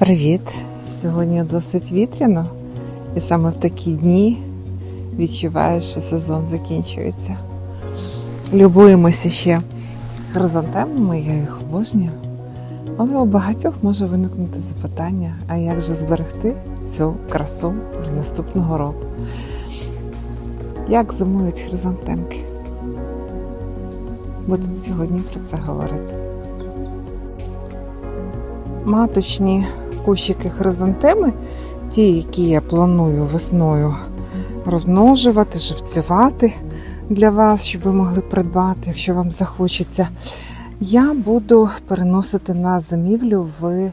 Привіт! Сьогодні досить вітряно, і саме в такі дні відчуваєш, що сезон закінчується. Любуємося ще хризантемами, я їх обожнюю. Але у багатьох може виникнути запитання, а як же зберегти цю красу для наступного року? Як зимують хризантемки? Будемо сьогодні про це говорити. Маточні кущики хризантеми, ті, які я планую весною розмножувати, живцювати для вас, щоб ви могли придбати, якщо вам захочеться. Я буду переносити на зимівлю в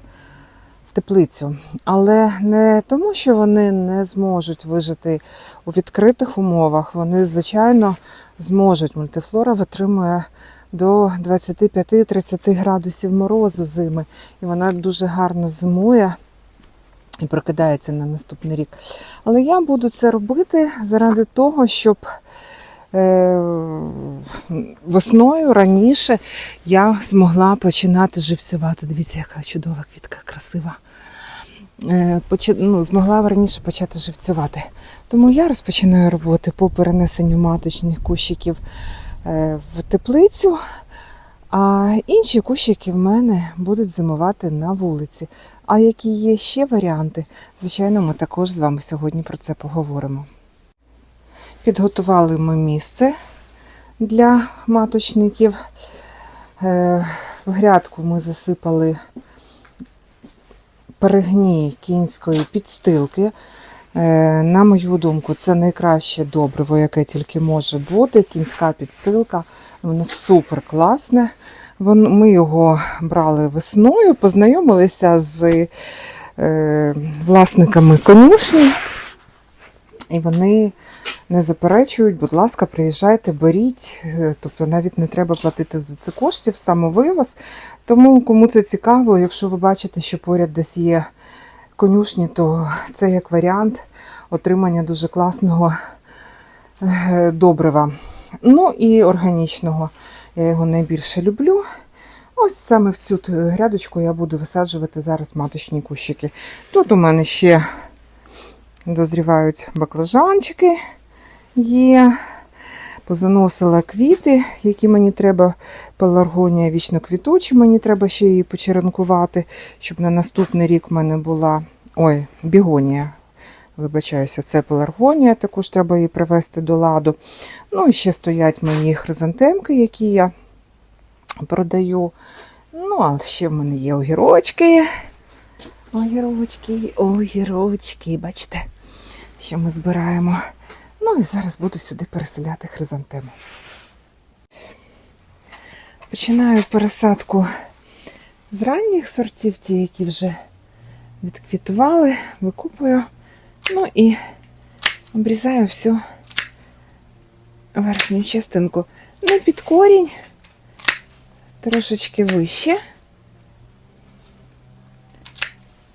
теплицю. Але не тому, що вони не зможуть вижити у відкритих умовах. Вони, звичайно, зможуть. Мультифлора витримує до 25-30 градусів морозу зими. І вона дуже гарно зимує і прокидається на наступний рік. Але я буду це робити заради того, щоб е, весною раніше я змогла починати живцювати. Дивіться, яка чудова квітка, красива. Е, ну, змогла раніше почати живцювати. Тому я розпочинаю роботи по перенесенню маточних кущиків в теплицю, а інші кущики в мене будуть зимувати на вулиці. А які є ще варіанти, звичайно, ми також з вами сьогодні про це поговоримо. Підготували ми місце для маточників. Е, В грядку ми засипали перегній кінської підстилки. Е, На мою думку, це найкраще добриво, яке тільки може бути. Кінська підстилка, воно супер класне. Ми його брали весною, познайомилися з е, власниками конюшні, і вони не заперечують, будь ласка, приїжджайте, беріть. Е, Тобто навіть не треба платити за це коштів, самовивоз. Тому кому це цікаво, якщо ви бачите, що поряд десь є конюшні, то це як варіант отримання дуже класного е, добрива. Ну і органічного. Я його найбільше люблю. Ось саме в цю грядочку я буду висаджувати зараз маточні кущики. Тут у мене ще дозрівають баклажанчики є. Позаносила квіти, які мені треба, пеларгонія вічно-квітучі, мені треба ще її почеренкувати, щоб на наступний рік в мене була. Ой, бігонія. Вибачаюся, це пеларгонія, також треба її привести до ладу. Ну і ще стоять мої хризантемки, які я продаю. Ну, а ще в мене є огірочки. Огірочки, огірочки, бачите, що ми збираємо. Ну і зараз буду сюди переселяти хризантему. Починаю пересадку з ранніх сортів, ті, які вже відквітували, викупую. Ну і обрізаю всю верхню частинку. Ну, під корінь трошечки вище.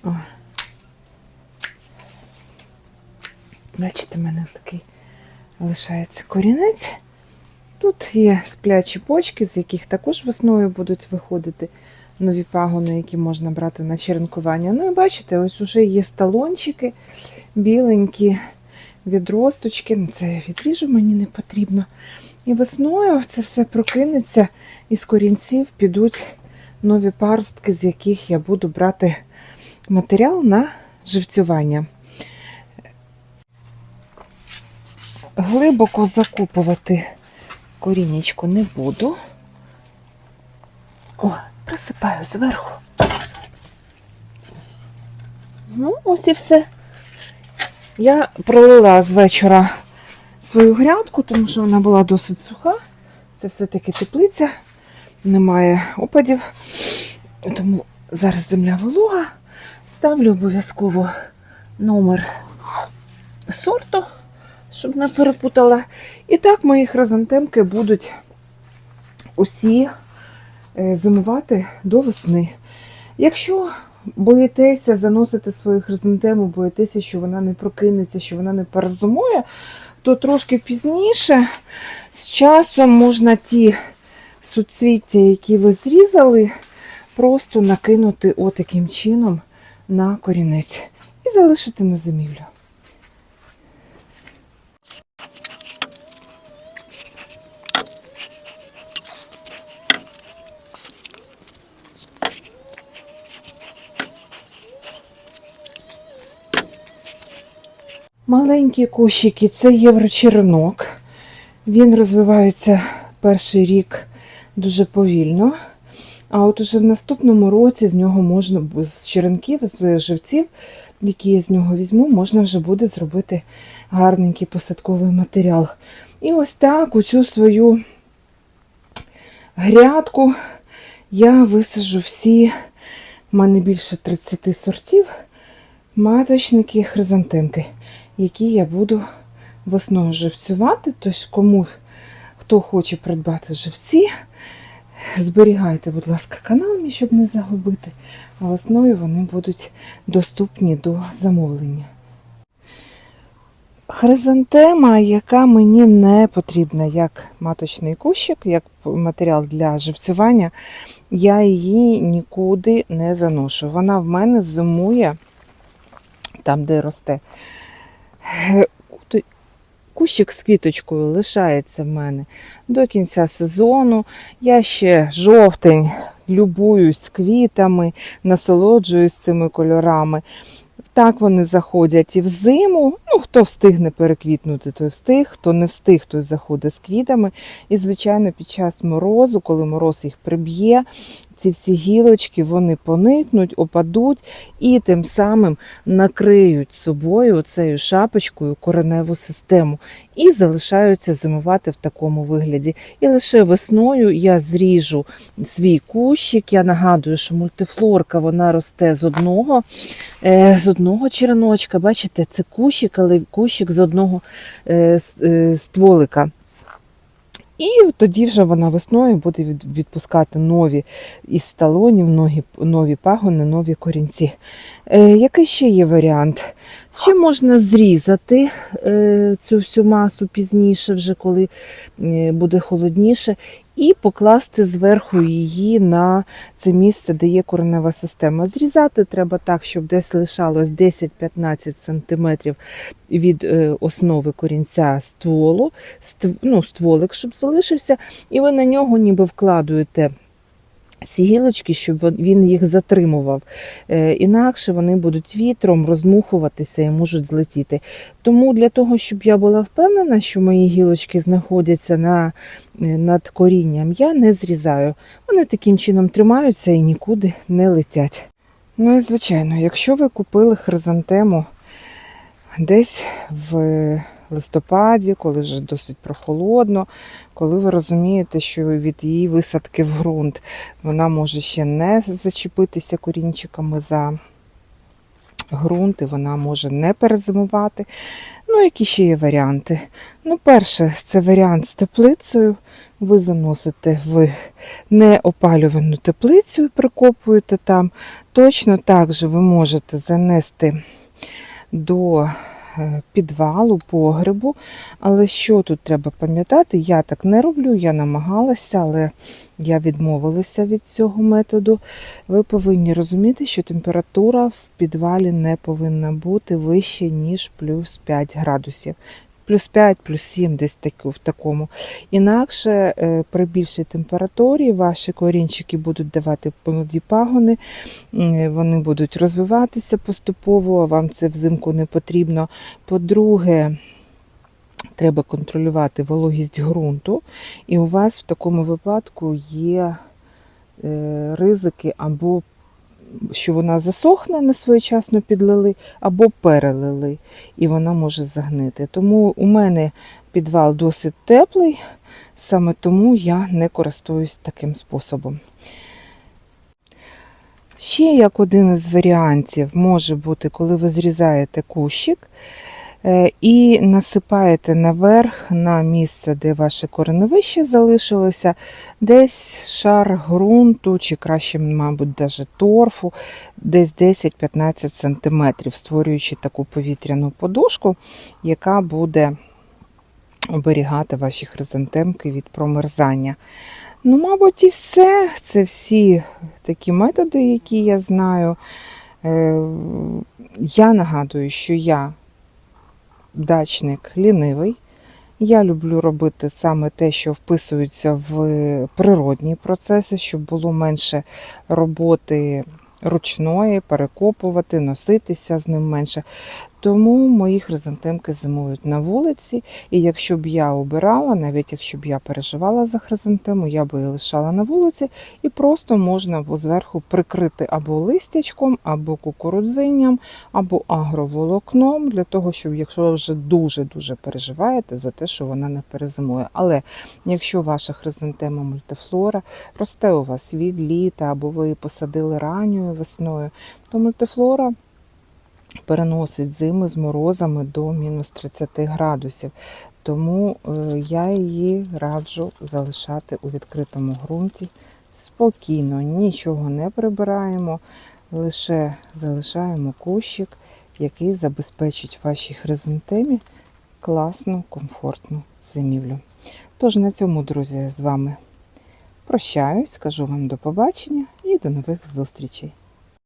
О. Бачите, в мене такий лишається корінець. Тут є сплячі почки, з яких також весною будуть виходити нові пагони, які можна брати на черенкування. Ну і бачите, ось уже є сталончики, біленькі відросточки. Ну, це я відріжу, мені не потрібно. І весною це все прокинеться, і з корінців підуть нові паростки, з яких я буду брати матеріал на живцювання. Глибоко закупувати корінечку не буду. О, присипаю зверху. Ну, ось і все. Я пролила з вечора свою грядку, тому що вона була досить суха. Це все-таки теплиця, немає опадів. Тому зараз земля волога. Ставлю обов'язково номер сорту, щоб не перепутала. І так мої хризантемки будуть усі е, зимувати до весни. Якщо боїтеся заносити свою хризантему, боїтеся, що вона не прокинеться, що вона не перезимує, то трошки пізніше з часом можна ті суцвіття, які ви зрізали, просто накинути отаким чином на корінець і залишити на зимівлю. Маленькі кущики це єврочеренок. Він розвивається перший рік дуже повільно. А от уже в наступному році з нього можна з черенків, з живців, які я з нього візьму, можна вже буде зробити гарненький посадковий матеріал. І ось так у цю свою грядку я висаджу всі, в мене більше 30 сортів, маточники хризантемки, які я буду весною живцювати. Тож, кому хто хоче придбати живці, зберігайте, будь ласка, канал щоб не загубити. А весною вони будуть доступні до замовлення. Хризантема, яка мені не потрібна як маточний кущик, як матеріал для живцювання, я її нікуди не заношу. Вона в мене зимує там, де росте. Кущик з квіточкою лишається в мене до кінця сезону. Я ще жовтень любуюсь квітами, насолоджуюсь цими кольорами. Так вони заходять і в зиму. Ну, хто встигне переквітнути, той встиг, хто не встиг, той заходить з квітами. І, звичайно, під час морозу, коли мороз їх приб'є, ці всі гілочки вони поникнуть, опадуть і тим самим накриють собою цією шапочкою кореневу систему і залишаються зимувати в такому вигляді. І лише весною я зріжу свій кущик. Я нагадую, що мультифлорка вона росте з одного, е, з одного череночка. Бачите, це кущик, але кущик з одного е, е, стволика. І тоді вже вона весною буде відпускати нові із сталонів, нові, пагони, нові корінці. Е, який ще є варіант? Ще можна зрізати е, цю всю масу пізніше, вже коли е, буде холодніше, і покласти зверху її на це місце, де є коренева система. Зрізати треба так, щоб десь лишалось 10-15 см від е, основи корінця стволу, ну, стволик, щоб залишився, і ви на нього ніби вкладуєте ці гілочки, щоб він їх затримував. Е, Інакше вони будуть вітром роздмухуватися і можуть злетіти. Тому для того, щоб я була впевнена, що мої гілочки знаходяться на, е, над корінням, я не зрізаю. Вони таким чином тримаються і нікуди не летять. Ну і звичайно, якщо ви купили хризантему десь в листопаді, коли вже досить прохолодно, коли ви розумієте, що від її висадки в ґрунт вона може ще не зачепитися корінчиками за ґрунт, і вона може не перезимувати. Ну, які ще є варіанти? Ну, перше, це варіант з теплицею. Ви заносите в неопалювану теплицю і прикопуєте там. Точно так же ви можете занести до підвалу, погребу. Але що тут треба пам'ятати? Я так не роблю, я намагалася, але я відмовилася від цього методу. Ви повинні розуміти, що температура в підвалі не повинна бути вище, ніж плюс 5 градусів. Плюс 5, плюс 7 десь таку, в такому. Інакше е, при більшій температурі ваші корінчики будуть давати молоді пагони, вони будуть розвиватися поступово, а вам це взимку не потрібно. По-друге, треба контролювати вологість ґрунту, і у вас в такому випадку є е, ризики або що вона засохне несвоєчасно підлили, або перелили, і вона може загнити. Тому у мене підвал досить теплий, саме тому я не користуюсь таким способом. Ще як один із варіантів може бути, коли ви зрізаєте кущик і насипаєте наверх на місце, де ваше кореневище залишилося, десь шар ґрунту, чи краще, мабуть, навіть торфу, десь 10-15 см, створюючи таку повітряну подушку, яка буде оберігати ваші хризантемки від промерзання. Ну, мабуть, і все. Це всі такі методи, які я знаю. Е, Я нагадую, що я дачник лінивий. Я люблю робити саме те, що вписується в природні процеси, щоб було менше роботи ручної, перекопувати, носитися з ним менше. Тому мої хризантемки зимують на вулиці. І якщо б я обирала, навіть якщо б я переживала за хризантему, я би її лишала на вулиці і просто можна зверху прикрити або листячком, або кукурудзинням, або агроволокном, для того, щоб якщо ви вже дуже-дуже переживаєте за те, що вона не перезимує. Але якщо ваша хризантема мультифлора росте у вас від літа, або ви її посадили ранньою весною, то мультифлора переносить зими з морозами до мінус 30 градусів. Тому е, я її раджу залишати у відкритому ґрунті спокійно, нічого не прибираємо, лише залишаємо кущик, який забезпечить вашій хризантемі класну, комфортну зимівлю. Тож на цьому, друзі, з вами прощаюсь, кажу вам до побачення і до нових зустрічей.